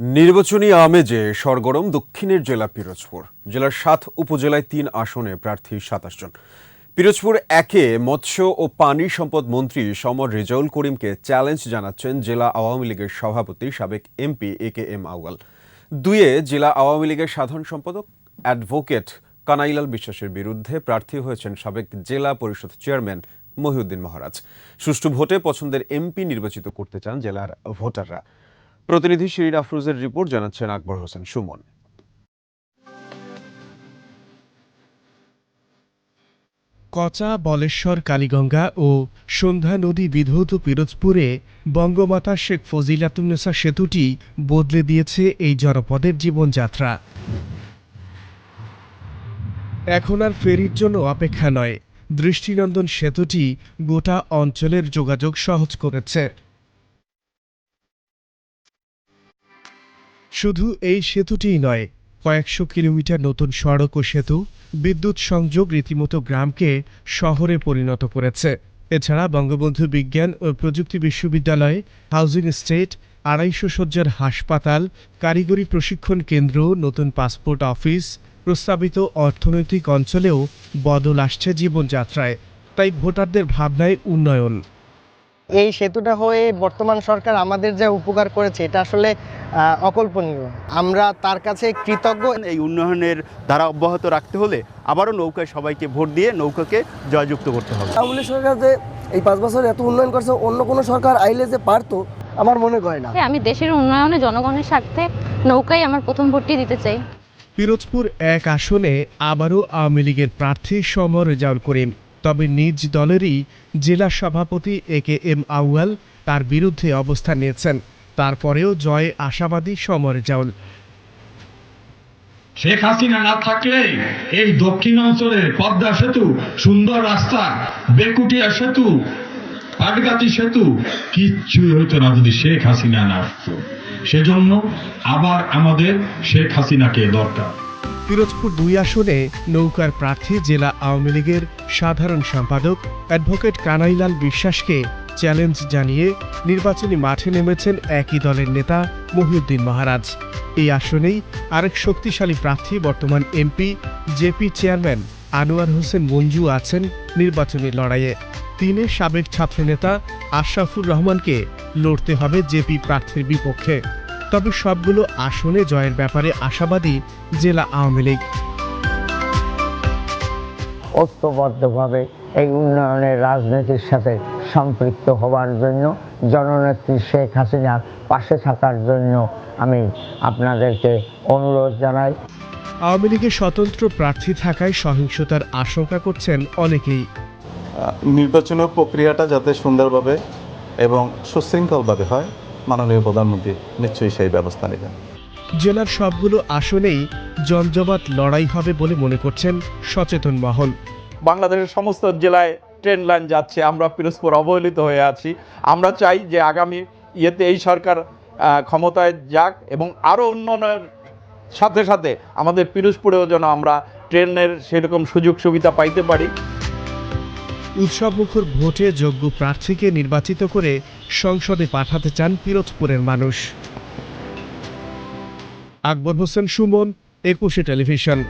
নির্বাচনী আমেজে সরগরম দক্ষিণের জেলা পিরোজপুর। জেলার সাত উপজেলায় তিন আসনে প্রার্থী সাতাশ জন। পিরোজপুর একে মৎস্য ও পানি সম্পদ মন্ত্রী সমর রেজাউল করিমকে চ্যালেঞ্জ জানাচ্ছেন জেলা আওয়ামী লীগের সভাপতি সাবেক এমপি এ কে এম আউয়াল। দুয়ে জেলা আওয়ামী লীগের সাধারণ সম্পাদক, অ্যাডভোকেট কানাইলাল বিশ্বাসের বিরুদ্ধে প্রার্থী হয়েছেন সাবেক জেলা পরিষদ চেয়ারম্যান মহিউদ্দিন মহারাজ। সুষ্ঠু ভোটে পছন্দের এমপি নির্বাচিত করতে চান জেলার ভোটাররা। প্রতিনিধি শিরিন আফরোজের রিপোর্ট জানাচ্ছেন আকবর হোসেন সুমন। কচা, বলেশ্বর, কালীগঙ্গা ও সন্ধ্যা নদী বিধৌত পিরোজপুরে বঙ্গমাতা শেখ ফজিলাতুন্নেসা সেতুটি বদলে দিয়েছে এই জনপদের জীবনযাত্রা। এখন আর ফেরির জন্য অপেক্ষা নয়, দৃষ্টিনন্দন সেতুটি গোটা অঞ্চলের যোগাযোগ সহজ করেছে। শুধু এই সেতুটিই নয়, কয়েকশো কিলোমিটার নতুন সড়ক ও সেতু, বিদ্যুৎ সংযোগ রীতিমতো গ্রামকে শহরে পরিণত করেছে। এছাড়া বঙ্গবন্ধু বিজ্ঞান ও প্রযুক্তি বিশ্ববিদ্যালয়, হাউজিং স্টেট, আড়াইশো শয্যার হাসপাতাল, কারিগরি প্রশিক্ষণ কেন্দ্র, নতুন পাসপোর্ট অফিস, প্রস্তাবিত অর্থনৈতিক অঞ্চলেও বদল আসছে জীবনযাত্রায়। তাই ভোটারদের ভাবনায় উন্নয়ন। এই সেতুটা হয়ে বর্তমান সরকার আমাদের যে উপকার করেছে এটা আসলে অকল্পনীয়। আমরা তার কাছে কৃতজ্ঞ। এই উন্নয়নের ধারা অব্যাহত রাখতে হলে আবারও নৌকায় সবাইকে ভোট দিয়ে নৌকাকে জয়যুক্ত করতে হবে। আওয়ামী সরকার যে এই পাঁচ বছর এত উন্নয়ন করছে অন্য কোনো সরকার আইলে যে পারতো আমার মনে হয় না। হ্যাঁ, আমি দেশের উন্নয়নে জনগণের স্বার্থে নৌকায় আমার প্রথম ভোটটি দিতে চাই। পিরোজপুর এক আসনে আবারও আওয়ামী লীগের প্রার্থী সমর রেজাউল করিম তবে নিজ দলেরই জেলা সভাপতি এ কে এম আউয়াল তার বিরুদ্ধে অবস্থান নিয়েছেন। তারপরেও জয়ে আশাবাদী সমর রেজাউল শেখ হাসিনা না থাকলে এই দক্ষিণ অঞ্চলের পদ্মা সেতু, সুন্দর রাস্তা, বেকুটিয়া সেতু, পাটগাতি সেতু, কিচ্ছুই হইতো না যদি শেখ হাসিনা না আসতো সেজন্য আবার আমাদের শেখ হাসিনাকে দরকার। পিরোজপুর দুই আসনে নৌকার প্রার্থী জেলা আওয়ামী লীগের সাধারণ সম্পাদক অ্যাডভোকেট কানাইলাল বিশ্বাসকে চ্যালেঞ্জ জানিয়ে নির্বাচনী মাঠে নেমেছেন একই দলের নেতা মহিউদ্দিন মহারাজ। এই আসনেই আরেক শক্তিশালী প্রার্থী বর্তমান MP, JP chairman Anwar Hossain Manju আছেন নির্বাচনী লড়াইয়ে। তিনে সাবেক ছাত্রনেতা আশরাফুর রহমানকে লড়তে হবে জেপি প্রার্থীর বিপক্ষে। তবে সবগুলো আসনে জয়ের ব্যাপারে আশাবাদী জেলা আওয়ামী লীগ। ঐক্যবদ্ধভাবে এই উন্নয়নের রাজনীতির সাথে সম্পৃক্ত হওয়ার জন্য জননেত্রী শেখ হাসিনার পাশে থাকার জন্য আমি আপনাদেরকে অনুরোধ জানাই। আওয়ামী লীগের স্বতন্ত্র প্রার্থী থাকায় সহিংসতার আশঙ্কা করছেন অনেকেই। নির্বাচনের প্রক্রিয়াটা যাতে সুন্দরভাবে এবং সুশৃঙ্খলভাবে হয় মাননীয় প্রধানমন্ত্রী নিশ্চয়ই সেই ব্যবস্থা নেবেন। জেলার সবগুলো আসনেই জমজমাট লড়াই হবে বলে মনে করছেন সচেতন মহল। বাংলাদেশের সমস্ত জেলায় ট্রেন লাইন যাচ্ছে আমরা পিরোজপুর অবহেলিত হয়ে আছি। আমরা চাই যে আগামী ইয়েতে এই সরকার ক্ষমতায় যাক এবং আরও উন্নয়নের সাথে সাথে আমাদের পিরোজপুরেও যেন আমরা ট্রেনের সেরকম সুযোগ সুবিধা পাইতে পারি। উৎসবমুখর ভোটে যোগ্য প্রার্থীকে নির্বাচিত করে সংসদে পাঠাতে চান পিরোজপুরের মানুষ। আকবর হোসেন সুমন, একুশে টেলিভিশন।